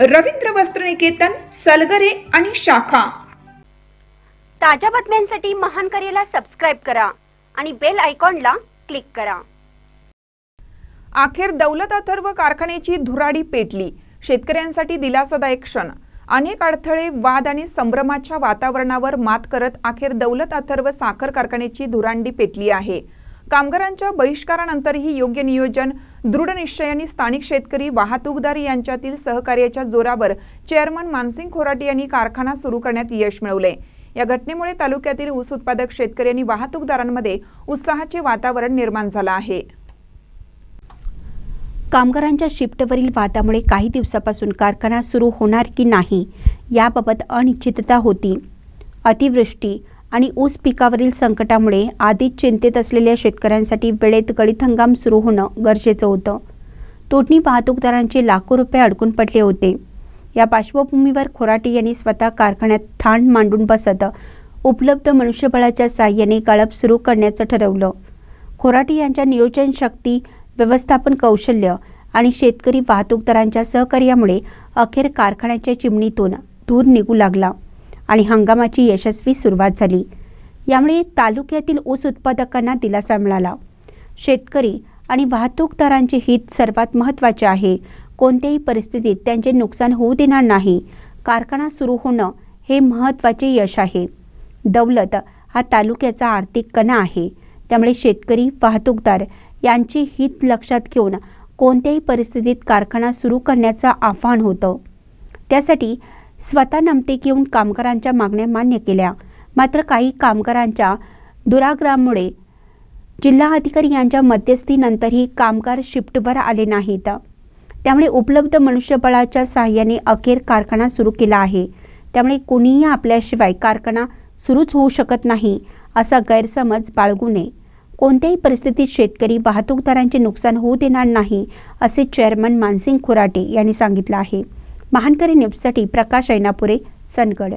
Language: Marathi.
रवींद्र वस्त्रनिकेतन सलगरे आणि शाखा. ताज्या बातम्यांसाठी महान करेला सबस्क्राईब करा आणि बेल आयकॉनला क्लिक करा. अखेर दौलत अथर्व कारखान्याची धुराडी पेटली. शेतकऱ्यांसाठी दिलासादायक क्षण. अनेक अडथळे वाद आणि संभ्रमाच्या वातावरणावर मात करत अखेर दौलत अथर्व साखर कारखान्याची धुरांडी पेटली आहे. कामगारांच्या बहिष्कारानंतरही योग्य नियोजन दृढ निश्चय आणि स्थानिक शेतकरी वाहतूकदार यांच्यातील सहकार्याच्या जोरावर चेअरमन मानसिंग खोराटे यांनी कारखाना सुरू करण्यात यश मिळवले. या घटनेमुळे तालुक्यातील ऊस उत्पादक शेतकरी आणि वाहतूकदारांमध्ये उत्साहाचे वातावरण निर्माण झालं आहे. कामगारांच्या शिफ्टवरील वादामुळे काही दिवसापासून कारखाना सुरू होणार की नाही याबाबत अनिश्चितता होती. अतिवृष्टी आणि ऊस पिकावरील संकटामुळे आधीच चिंतेत असलेल्या शेतकऱ्यांसाठी वेळेत गळीत हंगाम सुरू होणं गरजेचं होतं. तोडणी वाहतूकदारांचे लाखो रुपये अडकून पडले होते. या पार्श्वभूमीवर खोराटे यांनी स्वतः कारखान्यात ठाण मांडून बसत उपलब्ध मनुष्यबळाच्या साह्याने गाळप सुरू करण्याचं ठरवलं. खोराटे यांच्या नियोजन शक्ती व्यवस्थापन कौशल्य आणि शेतकरी वाहतूकदारांच्या सहकार्यामुळे अखेर कारखान्याच्या चिमणीतून धूर निघू लागला. आणि हंगामाची यशस्वी सुरुवात झाली. यामुळे तालुक्यातील ऊस उत्पादकांना दिलासा मिळाला. शेतकरी आणि वाहतूकदारांचे हित सर्वात महत्त्वाचे आहे. कोणत्याही परिस्थितीत त्यांचे नुकसान होऊ देणार नाही. कारखाना सुरू होणं हे महत्त्वाचे यश आहे. दौलत हा तालुक्याचा आर्थिक कणा आहे. त्यामुळे शेतकरी वाहतूकदार यांचे हित लक्षात घेऊन कोणत्याही परिस्थितीत कारखाना सुरू करण्याचं आव्हान होतं. त्यासाठी स्वतः नमते येऊन कामगारांच्या मागण्या मान्य केल्या. मात्र काही कामगारांच्या दुराग्रहामुळे जिल्हा अधिकारी यांच्या मध्यस्थीनंतरही कामगार शिफ्टवर आले नाहीत. त्यामुळे उपलब्ध मनुष्यबळाच्या सहाय्याने अखेर कारखाना सुरू केला आहे. त्यामुळे कोणीही आपल्याशिवाय कारखाना सुरूच होऊ शकत नाही असा गैरसमज बाळगू नये कोणत्याही परिस्थितीत शेतकरी वाहतूकदारांचे नुकसान होऊ देणार नाही असे चेअरमन मानसिंग खुराटे यांनी सांगितलं आहे. महानकरी न्यूजसाठी प्रकाश ऐनापुरे सनगड.